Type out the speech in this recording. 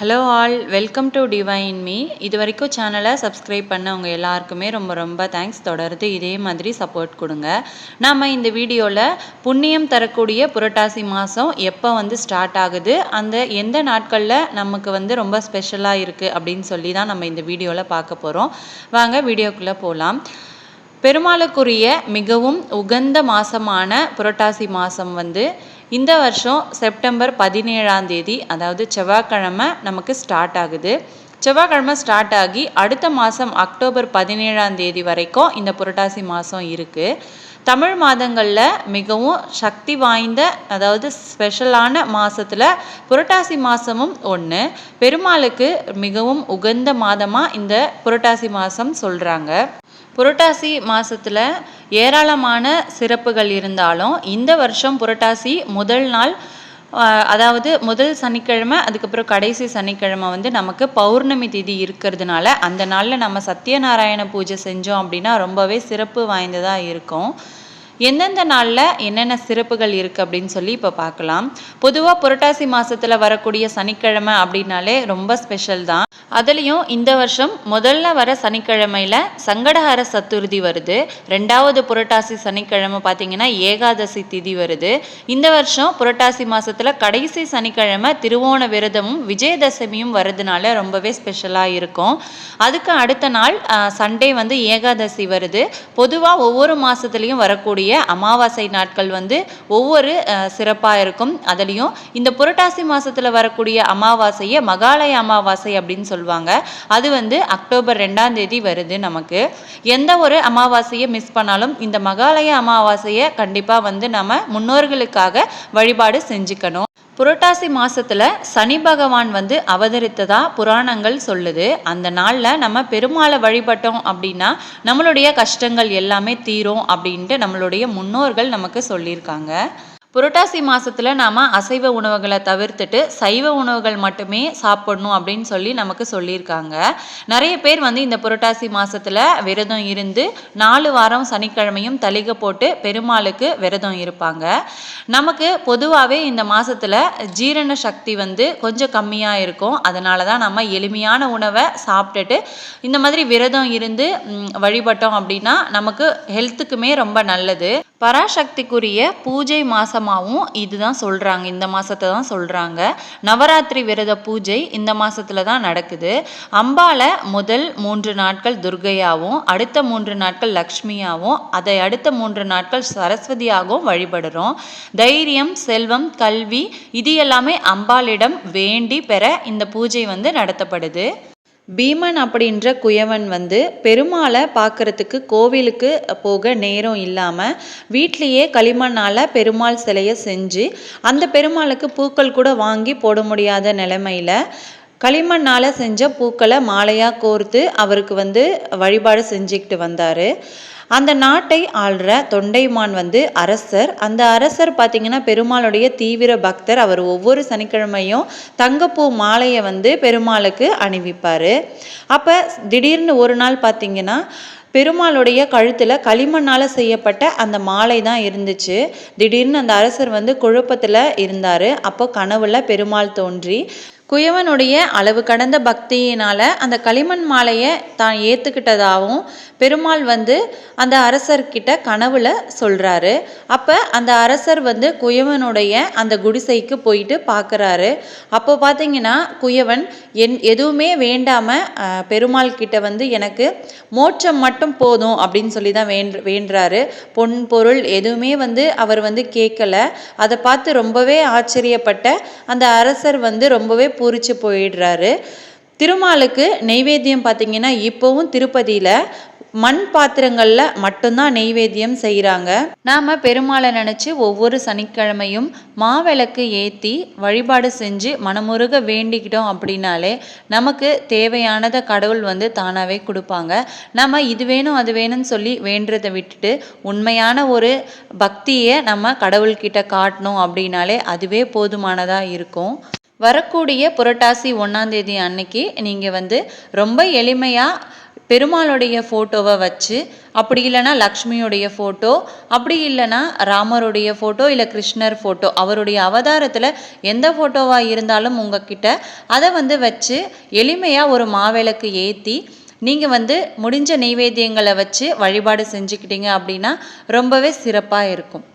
Hello all welcome to divine me இது வரைக்கும் சேனலை சப்ஸ்கிரைப் பண்ணவங்க எல்லாருக்குமே ரொம்ப ரொம்ப தேங்க்ஸ் தொடர்ந்து இதே மாதிரி சப்போர்ட் கொடுங்க. நம்ம இந்த வீடியோவில் புண்ணியம் தரக்கூடிய புரட்டாசி மாதம் எப்போ வந்து ஸ்டார்ட் ஆகுது அந்த எந்த நாட்களில் நமக்கு வந்து ரொம்ப ஸ்பெஷலாக இருக்குது அப்படின்னு சொல்லி தான் நம்ம இந்த வீடியோவில் பார்க்க போகிறோம் வாங்க வீடியோக்குள்ளே போகலாம் பெருமாளுக்குரிய மிகவும் உகந்த மாதமான புரட்டாசி மாதம் வந்து இந்த வருஷம் செப்டம்பர் பதினேழாம் தேதி அதாவது செவ்வாய்க்கிழமை நமக்கு ஸ்டார்ட் ஆகுது. செவ்வாய்க்கிழமை ஸ்டார்ட் ஆகி அடுத்த மாதம் அக்டோபர் பதினேழாம் தேதி வரைக்கும் இந்த புரட்டாசி மாதம் இருக்குது தமிழ் மாதங்களில் மிகவும் சக்தி வாய்ந்த அதாவது ஸ்பெஷலான மாதத்தில் புரட்டாசி மாதமும் ஒன்று பெருமாளுக்கு மிகவும் உகந்த மாதமாக இந்த புரட்டாசி மாதம் சொல்கிறாங்க புரட்டாசி மாதத்தில் ஏராளமான சிறப்புகள் இருந்தாலும் இந்த வருஷம் புரட்டாசி முதல் நாள் அதாவது முதல் சனிக்கிழமை அதுக்கப்புறம் கடைசி சனிக்கிழமை வந்து நமக்கு பௌர்ணமி திதி இருக்கிறதுனால அந்த நாளில் நம்ம சத்யநாராயண பூஜை செஞ்சோம் அப்படின்னா ரொம்பவே சிறப்பு வாய்ந்ததாக இருக்கும். எந்தெந்த நாளில் என்னென்ன சிறப்புகள் இருக்குது அப்படின்னு சொல்லி இப்போ பார்க்கலாம் பொதுவாக புரட்டாசி மாதத்தில் வரக்கூடிய சனிக்கிழமை அப்படின்னாலே ரொம்ப ஸ்பெஷல் தான். அதுலேயும் இந்த வருஷம் முதல்ல வர சனிக்கிழமையில் சங்கடஹர சத்துர்த்தி வருது. ரெண்டாவது புரட்டாசி சனிக்கிழமை பார்த்தீங்கன்னா ஏகாதசி திதி வருது. இந்த வருஷம் புரட்டாசி மாதத்தில் கடைசி சனிக்கிழமை திருவோண விரதமும் விஜயதசமியும் வரதுனால ரொம்பவே ஸ்பெஷலாக இருக்கும். அதுக்கு அடுத்த நாள் சண்டே வந்து ஏகாதசி வருது. பொதுவாக ஒவ்வொரு மாதத்துலேயும் வரக்கூடிய அமாவாசை நாட்கள் வந்து ஒவ்வொரு சிறப்பாக இருக்கும். அதுலேயும் இந்த புரட்டாசி மாதத்தில் வரக்கூடிய அமாவாசையை மகாலய அமாவாசை அப்படின்னு சொல்லுவாங்க. அது வந்து அக்டோபர் ரெண்டாம் தேதி வருது நமக்கு. எந்த ஒரு அமாவாசையை மிஸ் பண்ணாலும் இந்த மகாலய அமாவாசையை கண்டிப்பாக வந்து நம்ம முன்னோர்களுக்காக வழிபாடு செஞ்சுக்கணும். புரட்டாசி மாசத்துல சனி பகவான் வந்து அவதரித்ததா புராணங்கள் சொல்லுது. அந்த நாளில் நம்ம பெருமாளை வழிபட்டோம் அப்படின்னா நம்மளுடைய கஷ்டங்கள் எல்லாமே தீரும் அப்படின்ட்டு நம்மளுடைய முன்னோர்கள் நமக்கு சொல்லியிருக்காங்க. புரட்டாசி மாதத்தில் நாம் அசைவ உணவுகளை தவிர்த்துட்டு சைவ உணவுகள் மட்டுமே சாப்பிடணும் அப்படின்னு சொல்லி நமக்கு சொல்லியிருக்காங்க. நிறைய பேர் வந்து இந்த புரட்டாசி மாதத்தில் விரதம் இருந்து நாலு வாரம் சனிக்கிழமையும் தளிக போட்டு பெருமாளுக்கு விரதம் இருப்பாங்க. நமக்கு பொதுவாகவே இந்த மாதத்தில் ஜீரண சக்தி வந்து கொஞ்சம் கம்மியாக இருக்கும். அதனால தான் நம்ம எளிமையான உணவை சாப்பிட்டுட்டு இந்த மாதிரி விரதம் இருந்து வழிபட்டோம் அப்படின்னா நமக்கு ஹெல்த்துக்குமே ரொம்ப நல்லது. பராசக்திக்குரிய பூஜை மாதமாகவும் இதுதான் சொல்கிறாங்க இந்த மாதத்தை தான் சொல்கிறாங்க நவராத்திரி விரத பூஜை இந்த மாதத்துல தான் நடக்குது. அம்பால முதல் மூன்று நாட்கள் துர்கையாகவும் அடுத்த மூன்று நாட்கள் லக்ஷ்மியாகவும் அதை அடுத்த மூன்று நாட்கள் சரஸ்வதியாகவும் வழிபடுறோம். தைரியம் செல்வம் கல்வி இது எல்லாமே அம்பாளிடம் வேண்டி பெற இந்த பூஜை வந்து நடத்தப்படுது. பீமன் அப்படின்ற குயவன் வந்து பெருமாளை பார்க்குறதுக்கு கோவிலுக்கு போக நேரம் இல்லாமல் வீட்லேயே களிமண்ணால் பெருமாள் சிலையை செஞ்சு அந்த பெருமாளுக்கு பூக்கள் கூட வாங்கி போட முடியாத நிலைமையில் களிமண்ணால் செஞ்ச பூக்களை மாலையாக கோர்த்து அவருக்கு வந்து வழிபாடு செஞ்சுக்கிட்டு வந்தார். அந்த நாட்டை ஆள்ற தொண்டைமான் வந்து அரசர். அந்த அரசர் பார்த்திங்கன்னா பெருமாளுடைய தீவிர பக்தர். அவர் ஒவ்வொரு சனிக்கிழமையும் தங்கப்பூ மாலையை வந்து பெருமாளுக்கு அணிவிப்பார். அப்போ திடீர்னு ஒரு நாள் பார்த்திங்கன்னா பெருமாளுடைய கழுத்தில் களிமண்ணால் செய்யப்பட்ட அந்த மாலை தான் இருந்துச்சு. திடீர்னு அந்த அரசர் வந்து குழப்பத்தில் இருந்தார். அப்போ கனவுல பெருமாள் தோன்றி குயவனுடைய அளவு கடந்த பக்தியினால் அந்த களிமண் மாலையை தான் ஏற்றுக்கிட்டதாகவும் பெருமாள் வந்து அந்த அரசர்கிட்ட கனவுல சொல்கிறாரு அப்போ அந்த அரசர் வந்து குயவனுடைய அந்த குடிசைக்கு போயிட்டு பார்க்குறாரு அப்போ பார்த்தீங்கன்னா குயவன் என் எதுவுமே வேண்டாமல் பெருமாள் கிட்ட வந்து எனக்கு மோட்சம் மட்டும் போதும் அப்படின்னு சொல்லி தான் வேண்ட வேண்டுறாரு பொன் பொருள் எதுவுமே வந்து அவர் வந்து கேட்கல அதை பார்த்து ரொம்பவே ஆச்சரியப்பட்ட அந்த அரசர் வந்து ரொம்பவே பூரிச்சு போயிடுறாரு. திருமாலுக்கு நெய்வேத்தியம் பார்த்தீங்கன்னா இப்போவும் திருப்பதியில் மண் பாத்திரங்களில் மட்டும்தான் நெய்வேத்தியம் செய்கிறாங்க நாம் பெருமாளை நினச்சி ஒவ்வொரு சனிக்கிழமையும் மாவிளக்கு ஏற்றி வழிபாடு செஞ்சு மனமுருக வேண்டிக்கிட்டோம் அப்படின்னாலே நமக்கு தேவையானதை கடவுள் வந்து தானாகவே கொடுப்பாங்க. நம்ம இது வேணும் அது வேணும்னு சொல்லி வேண்டுறதை விட்டுட்டு உண்மையான ஒரு பக்தியை நம்ம கடவுள்கிட்ட காட்டணும் அப்படின்னாலே அதுவே போதுமானதாக இருக்கும். வரக்கூடிய புரட்டாசி ஒன்றாந்தேதி அன்னைக்கு நீங்கள் வந்து ரொம்ப எளிமையாக பெருமாளுடைய ஃபோட்டோவை வச்சு அப்படி இல்லைனா லக்ஷ்மியுடைய ஃபோட்டோ அப்படி இல்லைன்னா ராமருடைய ஃபோட்டோ இல்லை கிருஷ்ணர் ஃபோட்டோ அவருடைய அவதாரத்தில் எந்த ஃபோட்டோவாக இருந்தாலும் உங்ககிட்ட அதை வந்து வச்சு எளிமையாக ஒரு மாவிளக்கு ஏற்றி நீங்கள் வந்து முடிஞ்ச நெய்வேத்தியங்களை வச்சு வழிபாடு செஞ்சுக்கிட்டீங்க அப்படின்னா ரொம்பவே சிறப்பாக இருக்கும்.